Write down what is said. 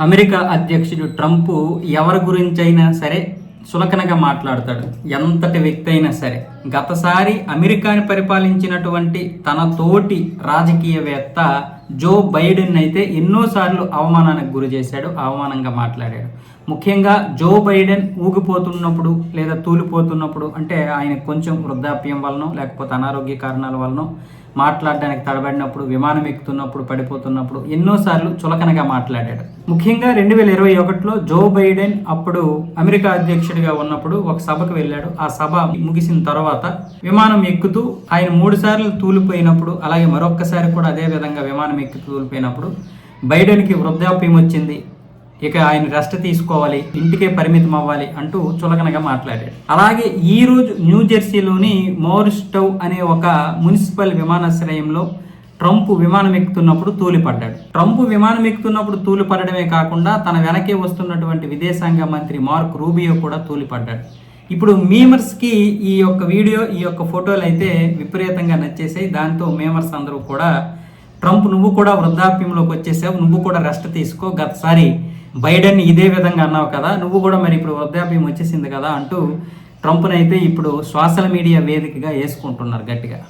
America అధ్యక్షుడు Trump ఎవరి గురించైనా సరే సులకనగా మాట్లాడతాడు. ఎంతటి వ్యక్తి అయినా సరే. గతసారి అమెరికాని పరిపాలించినటువంటి తన తోటి రాజకీయవేత్త జో బైడెన్ అయితే ఎన్నోసార్లు అవమానానికి గురి చేశాడు అవమానంగా మాట్లాడాడు. ముఖ్యంగా జో బైడెన్ ఊగిపోతున్నప్పుడు లేదా తూలిపోతున్నప్పుడు అంటే ఆయన కొంచెం వృద్ధాప్యం వలన లేకపోతే అనారోగ్య కారణాల వలన మాట్లాడడానికి తడబడినప్పుడు విమానం ఎక్కుతున్నప్పుడు పడిపోతున్నప్పుడు ఎన్నోసార్లు చులకనగా మాట్లాడాడు. ముఖ్యంగా రెండు వేల ఇరవై ఒకటిలో జో బైడెన్ అప్పుడు అమెరికా అధ్యక్షుడిగా ఉన్నప్పుడు ఒక సభకు వెళ్ళాడు. ఆ సభ ముగిసిన తర్వాత విమానం ఎక్కుతూ ఆయన మూడు సార్లు తూలిపోయినప్పుడు అలాగే మరొక్కసారి కూడా అదే విధంగా విమానం ఎక్కి తూలిపోయినప్పుడు బైడెన్కి వృద్ధాప్యం వచ్చింది. ఇక ఆయన రెస్ట్ తీసుకోవాలి ఇంటికే పరిమితం అవ్వాలి అంటూ చులకనగా మాట్లాడాడు. అలాగే ఈ రోజు న్యూ జెర్సీలోని మోరిస్టవ్ అనే ఒక మున్సిపల్ విమానాశ్రయంలో ట్రంప్ విమానం ఎక్కుతున్నప్పుడు తూలిపడ్డాడు. ట్రంప్ విమానం ఎక్కుతున్నప్పుడు తూలిపడడమే కాకుండా తన వెనకే వస్తున్నటువంటి విదేశాంగ మంత్రి మార్క్ రూబియో కూడా తూలిపడ్డాడు. ఇప్పుడు మీమర్స్కి ఈ యొక్క వీడియో ఈ యొక్క ఫోటోలు అయితే విపరీతంగా నచ్చేసాయి. దాంతో మేమర్స్ అందరూ కూడా ట్రంప్ నువ్వు కూడా వృద్ధాప్యంలోకి వచ్చేసావు నువ్వు కూడా రెస్ట్ తీసుకో గతసారి బైడెన్ ఇదే విధంగా అన్నావు కదా నువ్వు కూడా మరి ఇప్పుడు వృద్ధాప్యం వచ్చేసింది కదా అంటూ ట్రంప్నైతే ఇప్పుడు సోషల్ మీడియా వేదికగా వేసుకుంటున్నారు గట్టిగా.